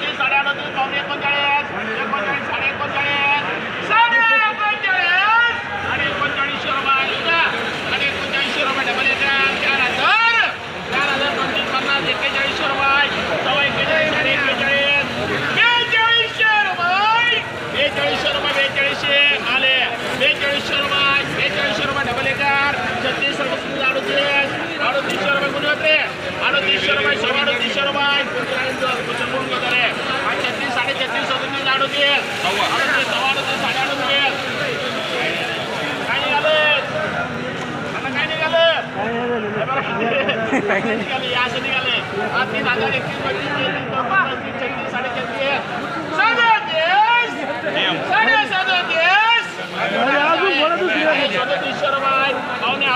judges are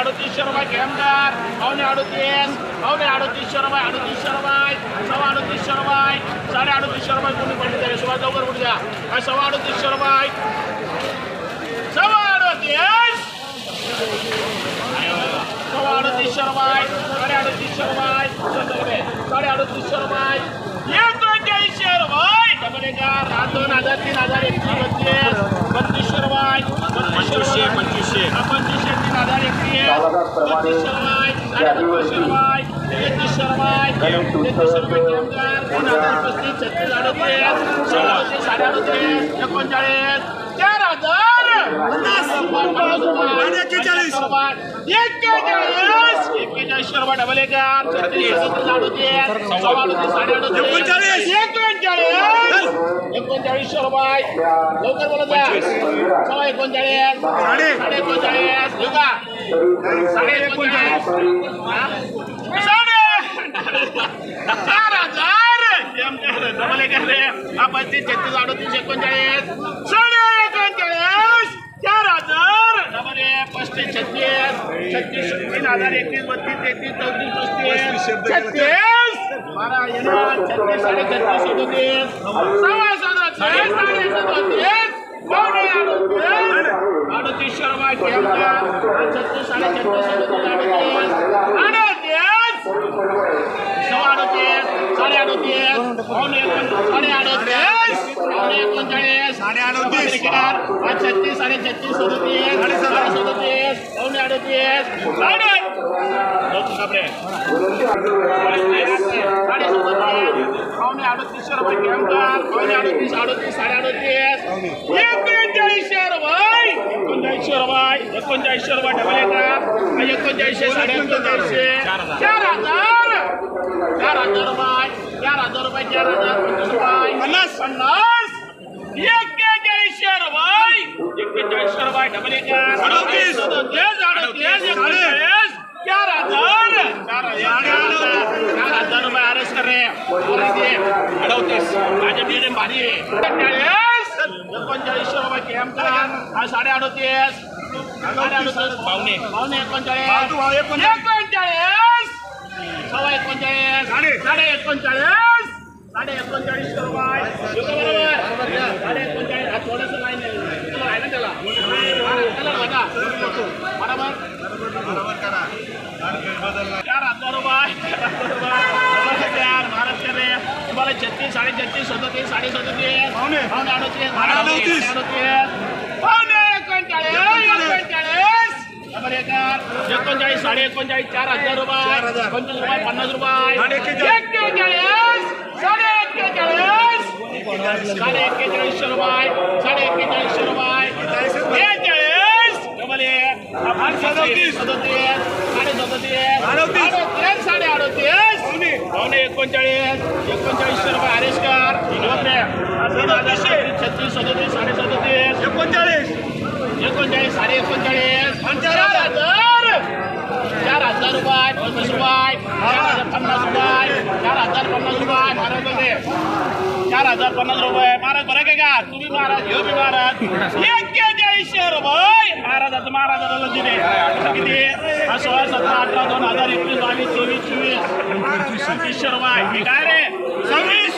अडतीसशे रुपये केमदार पावणे अडतीस पावणे अडतीसशे रुपये अडतीसशे रुपये सव्वा अडतीसशे रुपये साडे अडतीसशे रुपये लवकर पुढे द्या काय सव्वा अडतीसशे रुपये सव्वा अडतीस सव्वा अडतीसशे रुपये साडे अडतीसशे रुपये साडे अडतीसशे रुपये एकोणचाळीसशे रुपये आठ दोन हजार तीन हजार एकतीस बत्तीस. बत्तीसशे रुपये बत्तीसशे पंचवीसशे. पंचवीसशे तीन हजार एकतीस बत्तीसशे रुपये साडे बत्तीसशे रुपये रुपये तेहतीसशे रुपये केमदार तीन हजार पस्तीस छत्तीस अडतीस सोळा अडतीस साडे अडतीस एकोणचाळीस. चार हजार एक्केचाळीस एक्केचाळीस रुपये डबल एकार छत्तीस सदतीस अडतीस सव्वा अडतीस साडे अडतीस एकोणचाळीस. एकोणचाळीस रुपये लवकर बोलत सव्वा एकोणचाळीस साडे एकोणचाळीस. साडे एकोणचाळीस चार हजार डबल एक रे पस्तीस छत्तीस अडतीस एकोणचाळीस साडे एकोणचाळीस चार हजार डबल एक पस्तीस छत्तीस छत्तीस तीन हजार एकतीस बत्तीस तेहतीस चौतीस पस्तीस छत्तीस बारा येणार छत्तीस साडे छत्तीस सदतीस सव्वा सदतीस साडे सदतीस अडतीस छत्तीस साडे छत्तीस अडतीस अडतीस सव्वा अडतीस साडे अडतीस पावणे एकोण साडे अडतीस पावणे छत्तीस साडे छत्तीस सदतीस साडे साडे सदतीस पावणे अडतीस साडे बापरे. साडे सदतीस पावणे अडतीसशे रुपये केमदार पावणे अडतीस अडतीस साडे अडतीस एकोणचाळीसशे रुपये एकोणचाळीसशे रुपये एकोणचाळीसशे रुपये डबल येतात एकोणचाळीसशे साडे एकोणचाळीसशे चार हजार चार हजार रुपये चार हजार रुपये चार हजार पन्नास। पन्नास एक्केचाळीसशे रुपये एक्केचाळीसशे रुपये डबल एकार अडतीस। अडतीस अडतीस एकोणचाळीस चार हजार चार हजार चार हजार रुपये आरस कर रे। अडतीस। माझ्या मिडियम भारी। एकोणचाळीस एकोणचाळीसशे रुपये केमचा हा साडे अडतीस। साडे अडतीस। पावणे पावणे एकोणचाळीस। एकोणचाळीस। सव्वा एकोणचाळीस. साडे. साडे एकोणचाळीस. साडे एकोणचाळीस रुपये बरोबर. साडे एकोणचाळीस. हा थोडंसं नाही आहे. ना त्याला? बरोबर? चार हजार रुपये चार हजार रुपये चार महाराष्ट्र रे तुम्हाला छत्तीस साडे छत्तीस सदतीस साडे सदतीस अडतीस. अडतीस अडतीस पावणे एकोणचाळीस एकोणचाळीस नंबर एकार एकोणचाळीस चार हजार रुपये पंचवीस रुपये पन्नास रुपये. एक्केचाळीस. साडे एक्केचाळीस साडे एक्केचाळीसशे रुपये साडे एक्केचाळीसशे रुपये. बेचाळीस डबल एक. आठ सदतीस सदतीस साडे सदतीस. अडतीस. साडे अडतीस. पावणे एकोणचाळीस. एकोणचाळीसशे रुपये छत्तीस सदतीस साडे सदतीस. एकोणचाळीस. एकोणचाळीस साडे एकोणचाळीस. चार हजार चार हजार रुपये पन्नास रुपये. चार हजार पन्नास रुपये. चार हजार पन्नास रुपये. महाराज चार हजार पन्नास रुपये महाराज बरं काय का तुम्ही महाराज. घेऊ मी महाराज एक्केचाळीसशे रुपये महाराजाचं महाराजाला दिले. किती? हा सोळा सतरा अठरा दोन हजार एकवीस बावीस चोवीस चोवीस. पंचवीसशे रुपये हे काय रे? सव्वीस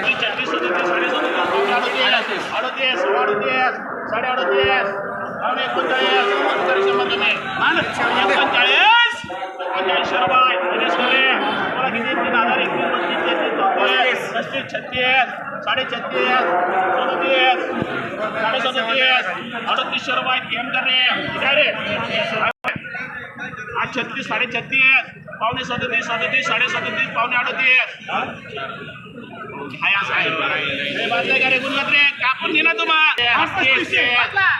छत्तीस सदतीस साडे सदतीस अडतीस अडतीस साडे अडतीस. एकोणचाळीस शंभर तुम्ही एकोणचाळीस एकोणचाळीसशे रुपये दिनेश कोले तुम्हाला किती तीन हजार एकवीस बत्तीस तेहतीस चौतीस पस्तीस छत्तीस साडे छत्तीस सदतीस साडे सदतीस अडतीसशे रुपये केम कर रे. आज छत्तीस साडे छत्तीस पावणे सदतीस सदतीस साडे सदतीस पावणे अडतीस. कापून घे ना तुम्हा. पस्तीसशे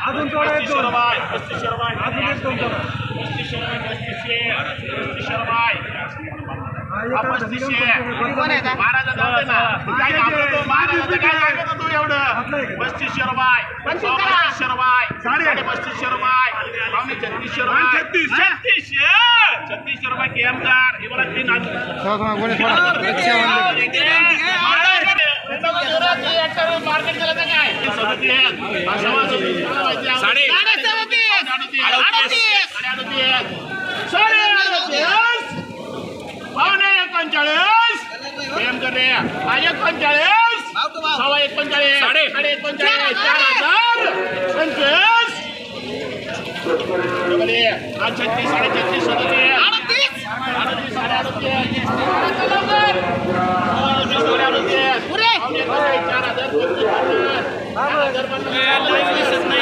पस्तीसशे रुपये पस्तीसशे रुपये पस्तीसशे रुपये पस्तीसशे पस्तीसशे रुपये हा, पस्तीसशे महाराजा जाऊ दे ना काय घाबरतो महाराजाचं काय सांगतो तू एवढं पस्तीसशे रुपये पस्तीसशे रुपये साडे पस्तीसशे रुपये पावणे छत्तीसशे रुपये छत्तीसशे छत्तीसशे रुपये केमदार हे मला तीन मार्केट केलं तर काय साडे साडे अडतीस पावणे प्रेम कर रे हा एकोणचाळीस सव्वा एकोणचाळीस. साडे. साडे एकोणचाळीस. चार हजार. पंचवीस. छत्तीस साडे छत्तीस सदतीस अडतीस. साडे अडतीस साडे अडतीस. चार हजार पंचवीस. चार हजार पन्नास.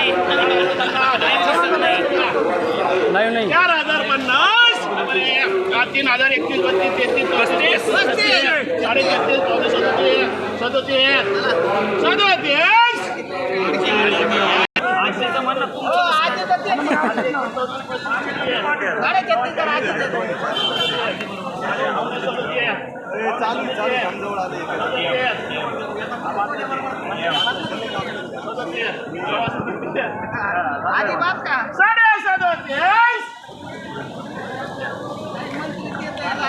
चार हजार पन्नास. तीन हजार एकतीस बत्तीस तेहतीस पस्तीस पस्तीस साडे छत्तीस पावणे सदतीस सदतीस सदतीस साडे सदतीस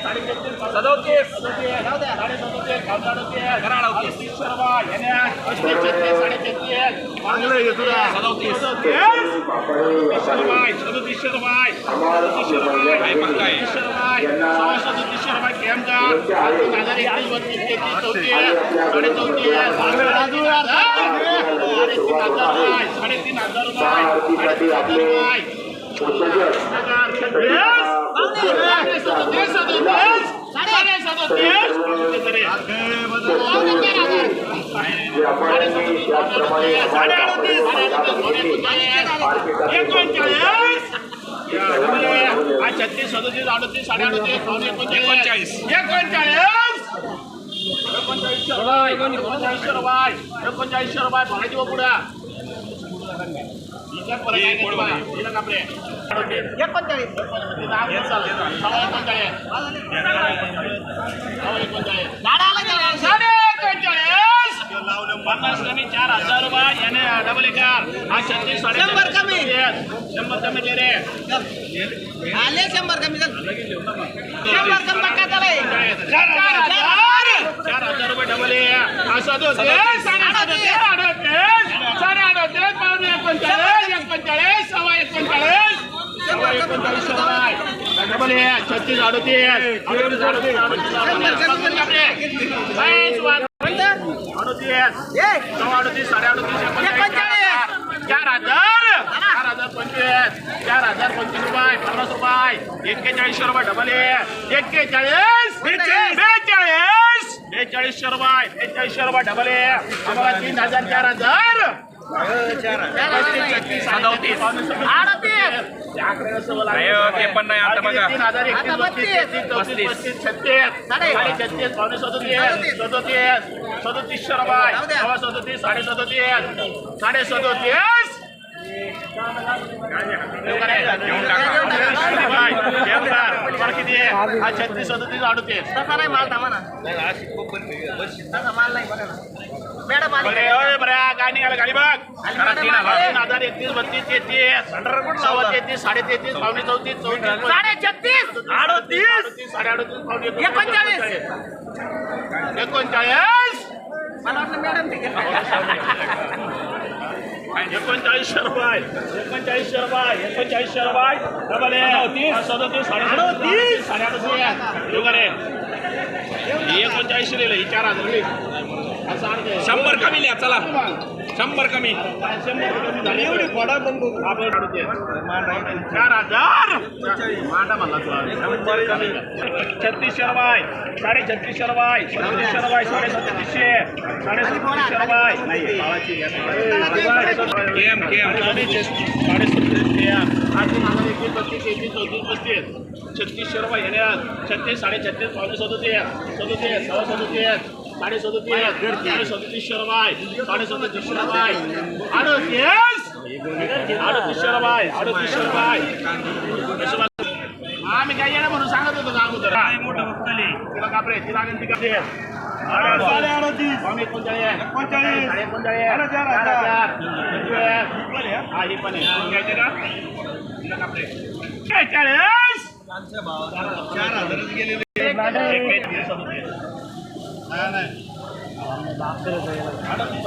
सदतीसशे रुपये सदतीसशे रुपये सदतीसशे रुपये सव्वा रुपये केम का हजार एकवीस बत्तीस तेहतीस चौतीस साडे चौतीस साडेतीन हजार रुपये साडेतीन हजार रुपये छत्तीस सदतीस सदतीस साडे सदतीस साडे अडतीस एकोणचाळीस. हा छत्तीस सदतीस अडतीस साडे अडतीस पावणे एकोणचाळीस एकोणचाळीस एकोणचाळीसशे रुपये एकोणचाळीस रुपये एकोणचाळीसशे रुपये भरायची व एकोणचाळीस. पन्नास कमी चार हजार रुपये याने डबल एकार हा छत्तीस शंभर कमी. शंभर कमी दे रे आले शंभर कमी झालं शंभर कमी टक्का झालंय चार हजार रुपये डबल असं साडे अडतीस साडे अडतीस पावणे एकोणचाळीस सव्वा एकोणचाळीस सव्वा एकोणचाळीस रुपये डबल आहे छत्तीस अडतीस अडतीस अडतीस अडतीस अडतीस पकडून कापले. बाईस वाट. अडतीस ए, सव्वा अडतीस साडे अडतीस चार हजार. चार हजार. पंचवीस. चार हजार पंचवीस रुपये पन्नास रुपये. एक्केचाळीसशे रुपये डबल एक्केचाळीस. बेचाळीस. बेचाळीसशे रुपये बेचाळीसशे रुपये डबल आहे आम्हाला तीन हजार चार हजार. सदतीस, पण नाही आता बघा. पस्तीस छत्तीस छत्तीस पावणे सदतीस सदतीस द्या. सव्वा सदतीस साडे सदतीस साडे सदतीस किती आहे हा छत्तीस सदतीस अडतीस तसा नाही माल थांबा ना माल नाही मॅडम आली. बरे ओय बऱ्या काय निघालं गाडी बघ. जरा तीन हजार. तीन हजार एकतीस बत्तीस तेहतीस सव्वा तेहतीस साडे तेहतीस पावणे चौतीस चौतीस साडे छत्तीस. अडतीस. साडे अडतीस पावणे एकोणचाळीस. एकोणचाळीस. मला वाटलं मॅडम. एकोणचाळीसशे रुपये एकोणचाळीसशे रुपये एकोणचाळीसशे रुपये डबल आहे सदतीस साडे अडतीस. एकोणचाळीसशे लिहिलं ही चार हजार लिहिलं. असं अर्थ आहे. शंभर कमी लिहा चला. शंभर कमी. एवढी. चार हजार. मांडा म्हणला तू. छत्तीसशे रुपये साडे छत्तीसशे रुपये साडे सदतीसशे साडे सदतीसशे रुपये. केम केम साडे छत्तीस साडे सत्तीसशे हजार एकवीस बत्तीस एकवीस चौतीस छत्तीसशे रुपये येण्यात. छत्तीस साडे छत्तीस पावणे सदतीस. सदतीस सव्वा सदतीस. साडे सदतीस रुपये रुपये अडतीस अडतीसशे रुपये अडतीसशे रुपये आम्ही काय येणार म्हणून सांगत होतो अगोदर मोठं तिला कापडे तिला एकोणचाळीस एकोणचाळीस एकोणचाळीस चार हा ही पण आहे घ्यायचे का तिला कापडे चाळीस चार गेले अडतीस